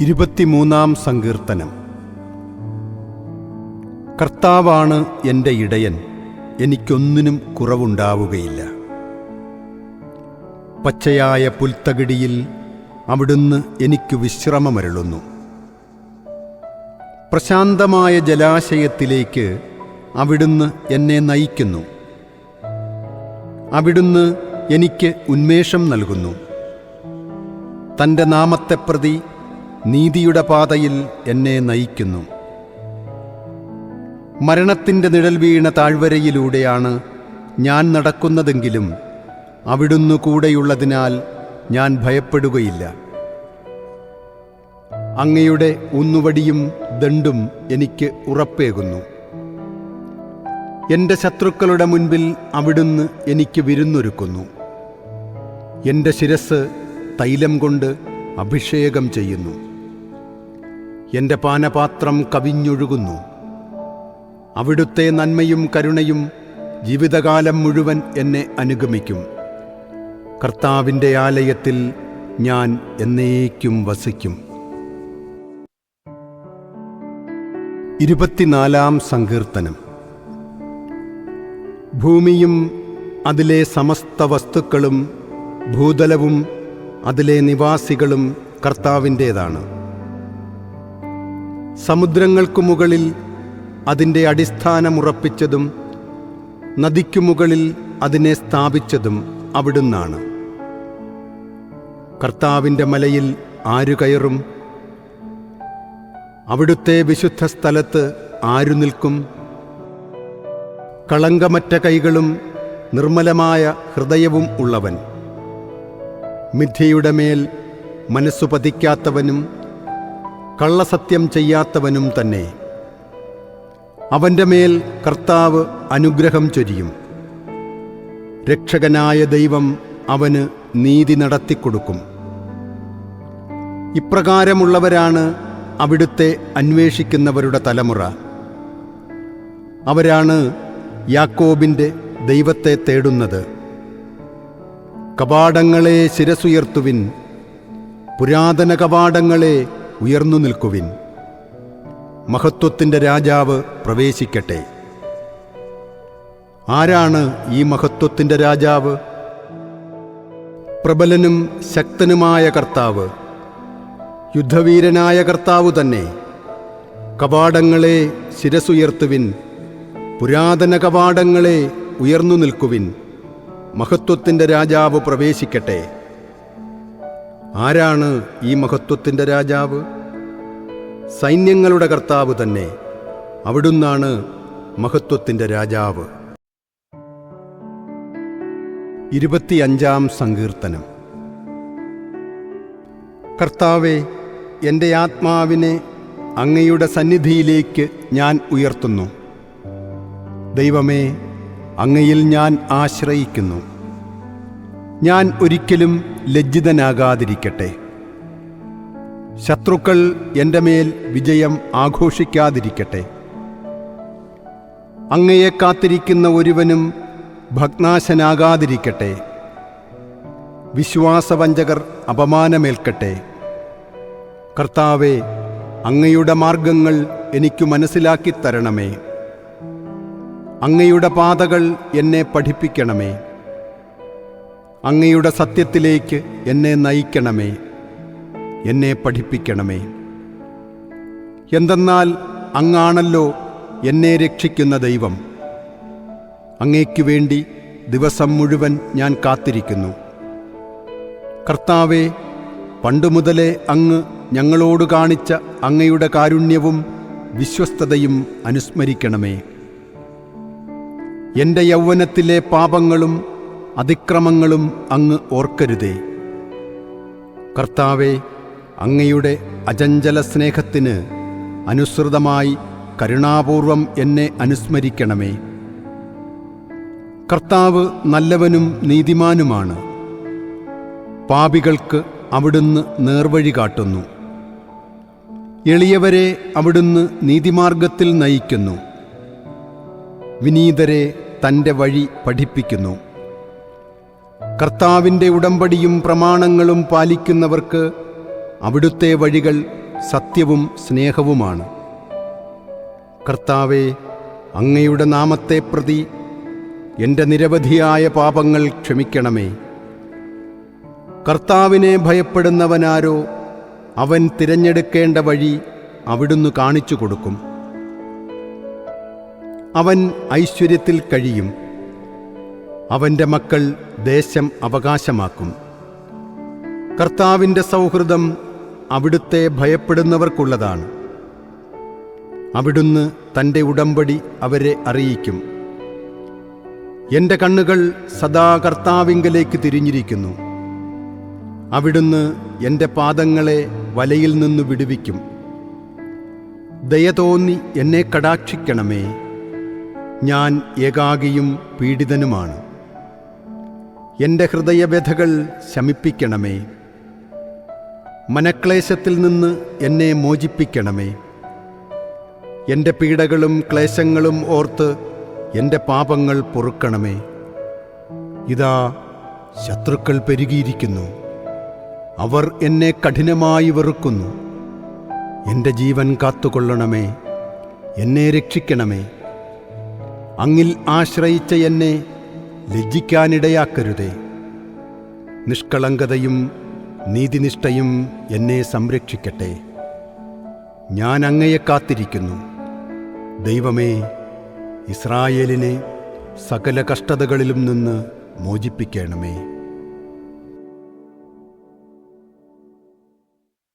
ഇരുപത്തിമൂന്നാം സങ്കീർത്തനം. കർത്താവാണ് എന്റെ ഇടയൻ എനിക്കൊന്നിനും കുറവുണ്ടാവുകയില്ല. പച്ചയായ പുൽത്തകിടിയിൽ അവിടുന്ന് എനിക്ക് വിശ്രമമരുളുന്നു. പ്രശാന്തമായ ജലാശയത്തിലേക്ക് അവിടുന്ന് എന്നെ നയിക്കുന്നു. അവിടുന്ന് എനിക്ക് ഉന്മേഷം നൽകുന്നു. തന്റെ നാമത്തെ പ്രതി നീതിയുടെ പാതയിൽ എന്നെ നയിക്കുന്നു. മരണത്തിന്റെ നിഴൽ വീണ താഴ്വരയിലൂടെയാണ് ഞാൻ നടക്കുന്നതെങ്കിലും അവിടുന്ന് കൂടെയുള്ളതിനാൽ ഞാൻ ഭയപ്പെടുകയില്ല. അങ്ങയുടെ ഉന്നുവടിയും ദണ്ടും എനിക്ക് ഉറപ്പേകുന്നു. എന്റെ ശത്രുക്കളുടെ മുൻപിൽ അവിടുന്ന് എനിക്ക് വിരുന്നൊരുക്കുന്നു. എന്റെ ശിരസ് തൈലം കൊണ്ട് അഭിഷേകം ചെയ്യുന്നു. എന്റെ പാനപാത്രം കവിഞ്ഞൊഴുകുന്നു. അവിടുത്തെ നന്മയും കരുണയും ജീവിതകാലം മുഴുവൻ എന്നെ അനുഗമിക്കും. കർത്താവിന്റെ ആലയത്തിൽ ഞാൻ എന്നേക്കും വസിക്കും. ഇരുപത്തിനാലാം സങ്കീർത്തനം. ഭൂമിയും അതിലെ സമസ്ത വസ്തുക്കളും ഭൂതലവും അതിലെ നിവാസികളും കർത്താവിന്റേതാണ്. സമുദ്രങ്ങൾക്കു മുകളിൽ അതിന്റെ അടിസ്ഥാനമുറപ്പിച്ചതും നദിക്കു മുകളിൽ അതിനെ സ്ഥാപിച്ചതും അവിടുന്നാണ്. കർത്താവിന്റെ മലയിൽ ആരു കയറും? അവിടുത്തെ വിശുദ്ധ സ്ഥലത്ത് ആരു നിൽക്കും? കളങ്കമറ്റ കൈകളും നിർമ്മലമായ ഹൃദയവും ഉള്ളവൻ. മിഥ്യയുടെ മേൽ മനസ്സു പതിക്കാത്തവനും കള്ളസത്യം ചെയ്യാത്തവനും തന്നെ. അവന്റെ മേൽ കർത്താവ് അനുഗ്രഹം ചൊരിയും. രക്ഷകനായ ദൈവം അവന് നീതി നടത്തിക്കൊടുക്കും. ഇപ്രകാരമുള്ളവരാണ് അവിടുത്തെ അന്വേഷിക്കുന്നവരുടെ തലമുറ. അവരാണ് യാക്കോബിന്റെ ദൈവത്തെ തേടുന്നത്. കവാടങ്ങളെ ശിരസുയർത്തുവിൻ പുരാതന കവാടങ്ങളെ ഉയർന്നു നിൽക്കുവിൻ. മഹത്വത്തിന്റെ രാജാവ് പ്രവേശിക്കട്ടെ. ആരാണ് ഈ മഹത്വത്തിന്റെ രാജാവ്? പ്രബലനും ശക്തനുമായ കർത്താവ് യുദ്ധവീരനായ കർത്താവ് തന്നെ. കവാടങ്ങളെ ശിരസുയർത്തുവിൻ പുരാതന കവാടങ്ങളെ ഉയർന്നു നിൽക്കുവിൻ. മഹത്വത്തിന്റെ രാജാവ് പ്രവേശിക്കട്ടെ. ആരാണ് ഈ മഹത്വത്തിന്റെ രാജാവ്? സൈന്യങ്ങളുടെ കർത്താവ് തന്നെ അവിടുന്നാണ് മഹത്വത്തിന്റെ രാജാവ്. ഇരുപത്തിയഞ്ചാം സങ്കീർത്തനം. കർത്താവെ എന്റെ ആത്മാവിനെ അങ്ങയുടെ സന്നിധിയിലേക്ക് ഞാൻ ഉയർത്തുന്നു. ദൈവമേ അങ്ങയിൽ ഞാൻ ആശ്രയിക്കുന്നു. ഞാൻ ഒരിക്കലും ലജ്ജിതനാകാതിരിക്കട്ടെ. ശത്രുക്കൾ എന്റെ മേൽ വിജയം ആഘോഷിക്കാതിരിക്കട്ടെ. അങ്ങയെ കാത്തിരിക്കുന്ന ഒരുവനും ഭഗ്നാശനാകാതിരിക്കട്ടെ. വിശ്വാസവഞ്ചകർ അപമാനമേൽക്കട്ടെ. കർത്താവെ അങ്ങയുടെ മാർഗങ്ങൾ എനിക്കു മനസ്സിലാക്കിത്തരണമേ. അങ്ങയുടെ പാതകൾ എന്നെ പഠിപ്പിക്കണമേ. അങ്ങയുടെ സത്യത്തിലേക്ക് എന്നെ നയിക്കണമേ എന്നെ പഠിപ്പിക്കണമേ. എന്തെന്നാൽ അങ്ങാണല്ലോ എന്നെ രക്ഷിക്കുന്ന ദൈവം. അങ്ങേക്കു വേണ്ടി ദിവസം മുഴുവൻ ഞാൻ കാത്തിരിക്കുന്നു. കർത്താവെ പണ്ടുമുതലേ അങ്ങ് ഞങ്ങളോട് കാണിച്ച അങ്ങയുടെ കാരുണ്യവും വിശ്വസ്തതയും അനുസ്മരിക്കണമേ. എന്റെ യൗവനത്തിലെ പാപങ്ങളും അതിക്രമങ്ങളും അങ്ങ് ഓർക്കരുതേ. കർത്താവെ അങ്ങയുടെ അചഞ്ചല സ്നേഹത്തിന് അനുസൃതമായി കരുണാപൂർവം എന്നെ അനുസ്മരിക്കണമേ. കർത്താവ് നല്ലവനും നീതിമാനുമാണ്. പാപികൾക്ക് അവിടുന്ന് നേർവഴി കാട്ടുന്നു. എളിയവരെ അവിടുന്ന് നീതിമാർഗത്തിൽ നയിക്കുന്നു. വിനീതരെ തന്റെ വഴി പഠിപ്പിക്കുന്നു. കർത്താവിന്റെ ഉടമ്പടിയും പ്രമാണങ്ങളും പാലിക്കുന്നവർക്ക് അവിടുത്തെ വഴികൾ സത്യവും സ്നേഹവുമാണ്. കർത്താവെ അങ്ങയുടെ നാമത്തെ പ്രതി എന്റെ നിരവധിയായ പാപങ്ങൾ ക്ഷമിക്കണമേ. കർത്താവിനെ ഭയപ്പെടുന്നവനാരോ അവൻ തിരഞ്ഞെടുക്കേണ്ട വഴി അവിടുന്ന് കാണിച്ചു കൊടുക്കും. അവൻ ഐശ്വര്യത്തിൽ കഴിയും. അവന്റെ മക്കൾ ദേശം അവകാശമാക്കും. കർത്താവിന്റെ സൗഹൃദം അവിടുത്തെ ഭയപ്പെടുന്നവർക്കുള്ളതാണ്. അവിടുന്ന് തന്റെ ഉടമ്പടി അവരെ അറിയിക്കും. എന്റെ കണ്ണുകൾ സദാ കർത്താവിങ്കലേക്ക് തിരിഞ്ഞിരിക്കുന്നു. അവിടുന്ന് എന്റെ പാദങ്ങളെ വലയിൽ നിന്ന് വിടുവിക്കും. ദയ തോന്നി എന്നെ കടാക്ഷിക്കണമേ. ഞാൻ ഏകാകിയും പീഡിതനുമാണ്. എന്റെ ഹൃദയവ്യഥകൾ ശമിപ്പിക്കണമേ. മനക്ലേശത്തിൽ നിന്ന് എന്നെ മോചിപ്പിക്കണമേ. എന്റെ പീഡകളും ക്ലേശങ്ങളും ഓർത്ത് എന്റെ പാപങ്ങൾ പൊറുക്കണമേ. ഇതാ ശത്രുക്കൾ പെരുകിയിരിക്കുന്നു. അവർ എന്നെ കഠിനമായി വെറുക്കുന്നു. എന്റെ ജീവൻ കാത്തുകൊള്ളണമേ. എന്നെ രക്ഷിക്കണമേ. അങ്ങിൽ ആശ്രയിച്ച എന്നെ ലജ്ജിക്കാനിടയാക്കരുതേ. നിഷ്കളങ്കതയും നീതിനിഷ്ഠയും എന്നെ സംരക്ഷിക്കട്ടെ. ഞാൻ അങ്ങയെ കാത്തിരിക്കുന്നു. ദൈവമേ ഇസ്രായേലിനെ സകല കഷ്ടതകളിലും നിന്ന് മോചിപ്പിക്കണമേ.